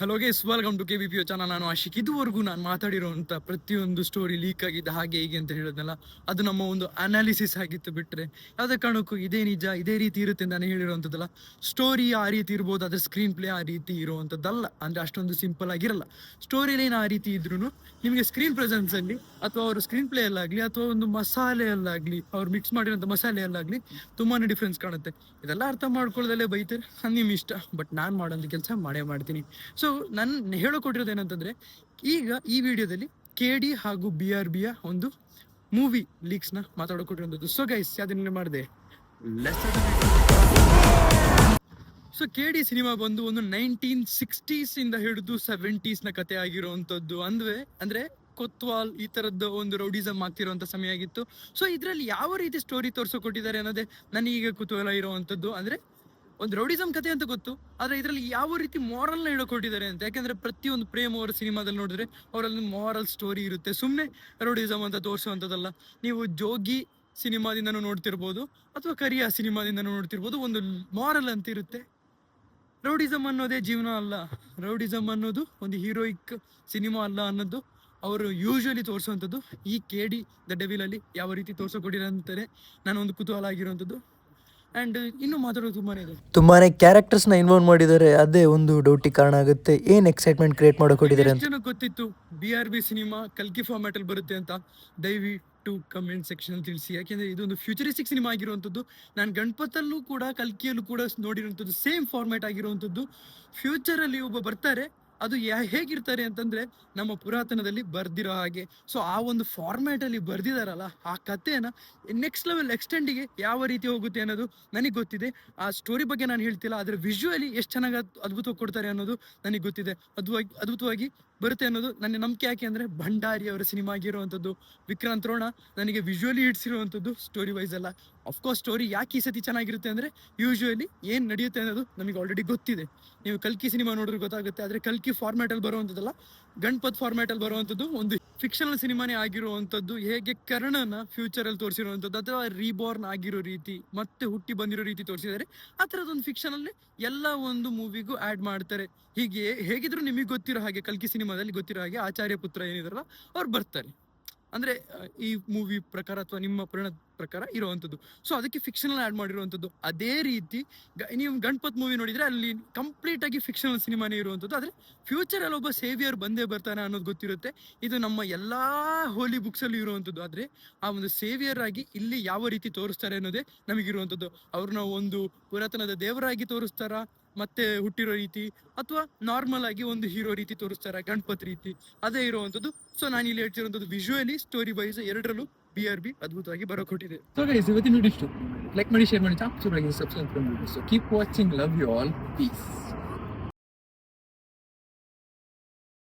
Hello guys welcome to K B P channel ನಾನು ಆಶಿಕ್. ಇದುವರೆಗೂ ನಾನು ಮಾತಾಡಿರೋಂಥ ಪ್ರತಿಯೊಂದು ಸ್ಟೋರಿ ಲೀಕ್ ಆಗಿದ್ದ ಹಾಗೆ ಹೀಗೆ ಅಂತ ಹೇಳಿದ್ನಲ್ಲ ಅದು ನಮ್ಮ ಒಂದು ಅನಾಲಿಸಿಸ್ ಆಗಿತ್ತು ಬಿಟ್ಟರೆ ಯಾವುದೇ ಕಾರಣಕ್ಕೂ ಇದೇ ನಿಜ, ಇದೇ ರೀತಿ ಇರುತ್ತೆ ನಾನು ಹೇಳಿರೋವಂಥದ್ದಲ್ಲ ಸ್ಟೋರಿ ಆ ರೀತಿ ಇರ್ಬೋದು ಅದರ ಸ್ಕ್ರೀನ್ ಪ್ಲೇ ಆ ರೀತಿ ಇರುವಂಥದ್ದಲ್ಲ ಅಂದರೆ ಅಷ್ಟೊಂದು ಸಿಂಪಲ್ ಆಗಿರಲ್ಲ. ಸ್ಟೋರಿ ಲೈನ್ ಆ ರೀತಿ ಇದ್ರೂ ನಿಮಗೆ ಸ್ಕ್ರೀನ್ ಪ್ರೆಸೆನ್ಸ್ ಅಲ್ಲಿ, ಅಥವಾ ಅವರು ಸ್ಕ್ರೀನ್ ಪ್ಲೇಯಲ್ಲಾಗಲಿ ಅಥವಾ ಒಂದು ಮಸಾಲೆಯಲ್ಲಾಗಲಿ ಅವ್ರು ಮಿಕ್ಸ್ ಮಾಡಿರೋಂಥ ಮಸಾಲೆಯಲ್ಲಾಗಲಿ ತುಂಬಾ ಡಿಫ್ರೆನ್ಸ್ ಕಾಣುತ್ತೆ. ಇದೆಲ್ಲ ಅರ್ಥ ಮಾಡ್ಕೊಳ್ಳೋದಲ್ಲೇ ಬೈತಾರೆ. ನಿಮ್ಮ ಇಷ್ಟ. ಬಟ್ ನಾನು ಮಾಡೋಂಥ ಕೆಲಸ, ಮಾಡೇ ಮಾಡ್ತೀನಿ. ಸೊ ನನ್ನ ಹೇಳೋಕೊಟ್ಟಿರೋದು ಏನಂತಂದರೆ, ಈಗ ಈ ವಿಡಿಯೋದಲ್ಲಿ ಕೆ ಡಿ ಹಾಗೂ ಬಿ ಆರ್ ಬಿಯ ಒಂದು ಮೂವಿ ಲೀಕ್ಸ್ನ ಮಾತಾಡೋಕೊಟ್ಟಿರೋದು ಸೊ ಗೈಸ್ ಅದನ್ನ ಮಾಡಿದೆ? ಸೊ ಕೆ ಡಿ ಸಿನಿಮಾ ಬಂದು ಒಂದು ನೈನ್ಟೀನ್ ಸಿಕ್ಸ್ಟೀಸ್ ಇಂದ ಹಿಡಿದು ಸೆವೆಂಟೀಸ್ನ ಕತೆ ಆಗಿರುವಂತದ್ದು ಅಂದ್ರೆ ಅಂದ್ರೆ ಕೊತ್ವಾಲ್ ಈ ತರದ್ದು ಒಂದು ರೌಡಿಸಮ್ ಆಗ್ತಿರುವಂತ ಸಮಯ ಆಗಿತ್ತು. ಸೊ ಇದ್ರಲ್ಲಿ ಯಾವ ರೀತಿ ಸ್ಟೋರಿ ತೋರಿಸೋಕೊಟ್ಟಿದ್ದಾರೆ ಅನ್ನೋದೇ ನನಗೀಗ ಕುತೂಹಲ ಇರುವಂತದ್ದು ಅಂದ್ರೆ ಒಂದು ರೌಡಿಸಮ್ ಕತೆ ಅಂತ ಗೊತ್ತು, ಆದ್ರೆ ಇದರಲ್ಲಿ ಯಾವ ರೀತಿ ಮಾರಲ್ನ ಹೇಳ್ಕೊಟ್ಟಿದ್ದಾರೆ ಅಂತ. ಯಾಕಂದ್ರೆ ಪ್ರತಿಯೊಂದು ಪ್ರೇಮ್ ಅವರ ಸಿನಿಮಾದಲ್ಲಿ ನೋಡಿದ್ರೆ ಅವರಲ್ಲಿ ಮಾರಲ್ ಸ್ಟೋರಿ ಇರುತ್ತೆ. ಸುಮ್ಮನೆ ರೌಡಿಸಮ್ ಅಂತ ತೋರಿಸುವಂಥದ್ದಲ್ಲ. ನೀವು ಜೋಗಿ ಸಿನಿಮಾದಿಂದನೂ ನೋಡ್ತಿರ್ಬೋದು, ಅಥವಾ ಕರಿಯ ಸಿನಿಮಾದಿಂದನೂ ನೋಡ್ತಿರ್ಬೋದು, ಒಂದು ಮಾರಲ್ ಅಂತ ಇರುತ್ತೆ. ರೌಡಿಸಮ್ ಅನ್ನೋದೇ ಜೀವನ ಅಲ್ಲ. ರೌಡಿಸಮ್ ಅನ್ನೋದು ಒಂದು ಹೀರೋಯಿಕ್ ಸಿನಿಮಾ ಅಲ್ಲ ಅನ್ನೋದು ಅವರು ಯೂಶ್ವಲಿ ತೋರಿಸುವಂಥದ್ದು. ಈ ಕೆ ಡಿ, ದ ಡೆವಿಲಲ್ಲಿ ಯಾವ ರೀತಿ ತೋರಿಸೋಕೊಟ್ಟಿರಂತಾರೆ ನಾನು ಒಂದು ಕುತೂಹಲ ಆಗಿರುವಂಥದ್ದು. ಆ್ಯಂಡ್ ಇನ್ನು ಮಾತಾಡೋದು ತುಂಬಾನೇ ಇದೆ. ತುಂಬಾನೇ ಕ್ಯಾರೆಕ್ಟರ್ಸ್ನ ಇನ್ವಾಲ್ವ್ ಮಾಡಿದ್ದಾರೆ. ಅದೇ ಒಂದು ಡೌಟಿ ಕಾರಣ ಆಗುತ್ತೆ. ಏನು ಎಕ್ಸೈಟ್ಮೆಂಟ್ ಕ್ರಿಯೇಟ್ ಮಾಡೋಕೊಟ್ಟಿದ್ದಾರೆ ಅಂತ. ಜನಕ್ಕೆ ಗೊತ್ತಿತ್ತು? ಬಿ ಆರ್ ಬಿ ಸಿನಿಮಾ ಕಲ್ಕಿ ಫಾರ್ಮ್ಯಾಟ್ ಅಲ್ಲಿ ಬರುತ್ತೆ ಅಂತ ದಯವಿಟ್ಟು ಕಮೆಂಟ್ ಸೆಕ್ಷನ್ ಅಲ್ಲಿ ತಿಳಿಸಿ. ಯಾಕೆಂದ್ರೆ ಇದೊಂದು ಫ್ಯೂಚರಿಸ್ಟಿಕ್ ಸಿನಿಮಾ ಆಗಿರುವಂಥದ್ದು. ನಾನು ಗಣಪತಲ್ಲೂ ಕೂಡ ಕಲ್ಕಿಯಲ್ಲೂ ಕೂಡ ನೋಡಿರುವಂಥದ್ದು ಸೇಮ್ ಫಾರ್ಮ್ಯಾಟ್ ಆಗಿರುವಂಥದ್ದು. ಫ್ಯೂಚರ್ ಅಲ್ಲಿ ಒಬ್ಬ ಬರ್ತಾರೆ. ಅದು ಹೇಗಿರ್ತಾರೆ ಅಂತಂದ್ರೆ ನಮ್ಮ ಪುರಾತನದಲ್ಲಿ ಬರ್ದಿರೋ ಹಾಗೆ. ಸೊ ಆ ಒಂದು ಫಾರ್ಮ್ಯಾಟ್ ಅಲ್ಲಿ ಬರ್ದಿದಾರಲ್ಲ, ಆ ಕಥೆನ ನೆಕ್ಸ್ಟ್ ಲೆವೆಲ್ ಎಕ್ಸ್ಟೆಂಡಿಗೆ ಯಾವ ರೀತಿ ಹೋಗುತ್ತೆ ಅನ್ನೋದು ನನಗೆ ಗೊತ್ತಿದೆ. ಆ ಸ್ಟೋರಿ ಬಗ್ಗೆ ನಾನು ಹೇಳ್ತಿಲ್ಲ, ಆದರೆ ವಿಜುವಲಿ ಎಷ್ಟು ಚೆನ್ನಾಗಿ ಅದ್- ಅದ್ಭುತವಾಗಿ ಕೊಡ್ತಾರೆ ಅನ್ನೋದು ನನಗೆ ಗೊತ್ತಿದೆ. ಅದ್ವಾಗಿ, ಅದ್ಭುತವಾಗಿ ಬರುತ್ತೆ ಅನ್ನೋದು ನನ್ನ ನಂಬಿಕೆ. ಯಾಕೆ ಅಂದರೆ ಭಂಡಾರಿ ಅವರ ಸಿನಿಮಾ ಆಗಿರುವಂಥದ್ದು, ವಿಕ್ರಾಂತ್ ರೋಣ ನನಗೆ ವಿಜುವಲಿ ಇಡ್ಸಿರುವಂಥದ್ದು ಸ್ಟೋರಿ ವೈಸ್ ಅಲ್ಲ. ಅಫ್ಕೋರ್ಸ್ ಸ್ಟೋರಿ ಯಾಕೆ ಈ ಸತಿ ಚೆನ್ನಾಗಿರುತ್ತೆ ಅಂದರೆ ಯೂಶುವಲಿ ಏನು ನಡೆಯುತ್ತೆ ಅನ್ನೋದು ನಮಗೆ ಆಲ್ರೆಡಿ ಗೊತ್ತಿದೆ. ನೀವು ಕಲ್ಕಿ ಸಿನಿಮಾ ನೋಡಿದ್ರೆ ಗೊತ್ತಾಗುತ್ತೆ, ಆದರೆ ಕಲ್ಕಿ ಫಾರ್ಮ್ಯಾಟಲ್ಲಿ ಬರುವಂಥದ್ದಲ್ಲ, ಗಣಪತ್ ಫಾರ್ಮ್ಯಾಟಲ್ಲಿ ಬರುವಂಥದ್ದು ಒಂದು ಫಿಕ್ಷನಲ್ ಸಿನಿಮಾನೇ ಆಗಿರುವಂಥದ್ದು, ಹೇಗೆ ಕರ್ಣನ ಫ್ಯೂಚರಲ್ಲಿ ತೋರಿಸಿರುವಂಥದ್ದು, ಅಥವಾ ರೀಬೋರ್ನ್ ಆಗಿರೋ ರೀತಿ, ಮತ್ತೆ ಹುಟ್ಟಿ ಬಂದಿರೋ ರೀತಿ ತೋರಿಸಿದ್ದಾರೆ, ಆ ಥರದೊಂದು ಫಿಕ್ಷನಲ್ಲಿ ಎಲ್ಲ ಒಂದು ಮೂವಿಗೂ ಆ್ಯಡ್ ಮಾಡ್ತಾರೆ. ಹೀಗೆ ಹೇಗಿದ್ರು ನಿಮಗೆ ಗೊತ್ತಿರೋ ಹಾಗೆ ಕಲ್ಕಿ ಸಿನಿಮಾದಲ್ಲಿ ಗೊತ್ತಿರೋ ಹಾಗೆ ಆಚಾರ್ಯ ಪುತ್ರ ಏನಿದಾರಲ್ಲ, ಅವ್ರು ಬರ್ತಾರೆ. ಅಂದ್ರೆ ಈ ಮೂವಿ ಪ್ರಕಾರ ಅಥವಾ ನಿಮ್ಮ ಪರಿಣ ಪ್ರಕಾರ ಇರುವಂಥದ್ದು. ಸೊ ಅದಕ್ಕೆ ಫಿಕ್ಷನಲ್ ಆಡ್ ಮಾಡಿರುವಂತದ್ದು ಅದೇ ರೀತಿ ನೀವು ಗಣಪತ್ ಮೂವಿ ನೋಡಿದ್ರೆ ಅಲ್ಲಿ ಕಂಪ್ಲೀಟ್ ಆಗಿ ಫಿಕ್ಷನಲ್ ಸಿನಿಮಾನೇ ಇರುವಂಥದ್ದು. ಫ್ಯೂಚರ್ ಅಲ್ಲಿ ಒಬ್ಬ ಸೇವಿಯರ್ ಬಂದೇ ಬರ್ತಾನೆ ಅನ್ನೋದು ಗೊತ್ತಿರುತ್ತೆ. ಇದು ನಮ್ಮ ಎಲ್ಲಾ ಹೋಲಿ ಬುಕ್ಸಲ್ಲಿ ಇರುವಂಥದ್ದು. ಆದ್ರೆ, ಆ ಒಂದು ಸೇವಿಯರ್ ಆಗಿ ಇಲ್ಲಿ ಯಾವ ರೀತಿ ತೋರಿಸ್ತಾರೆ ಅನ್ನೋದೇ ನಮಗಿರುವಂಥದ್ದು. ಅವ್ರನ್ನ ಒಂದು ಪುರಾತನದ ದೇವರಾಗಿ ತೋರಿಸ್ತಾರಾ? ಮತ್ತೆ ಹುಟ್ಟಿರೋ ರೀತಿ ಅಥವಾ ನಾರ್ಮಲ್ ಆಗಿ ಒಂದು ಹೀರೋ ರೀತಿ ತೋರಿಸ್ತಾರೆ, ಗಣಪತ್ ರೀತಿ, ಅದೇ ಇರುವಂತದ್ದು ಸೊ ನಾನು ಇಲ್ಲಿ ಹೇಳ್ತಿರೋದು ವಿಜುವಲಿ ಸ್ಟೋರಿ ವೈಸ್ ಎರಡರಲ್ಲೂ ಬಿ ಆರ್ ಬಿ ಅದ್ಭುತವಾಗಿ ಬರೋಕೊಟ್ಟಿದೆ. ಸೊ ನೋಡಿ ಲೈಕ್ ಮಾಡಿ ಶೇರ್ ಮಾಡಿ ಸಬ್ಸ್ಕ್ರೈಬ್ ಮಾಡಿ so keep watching love you all peace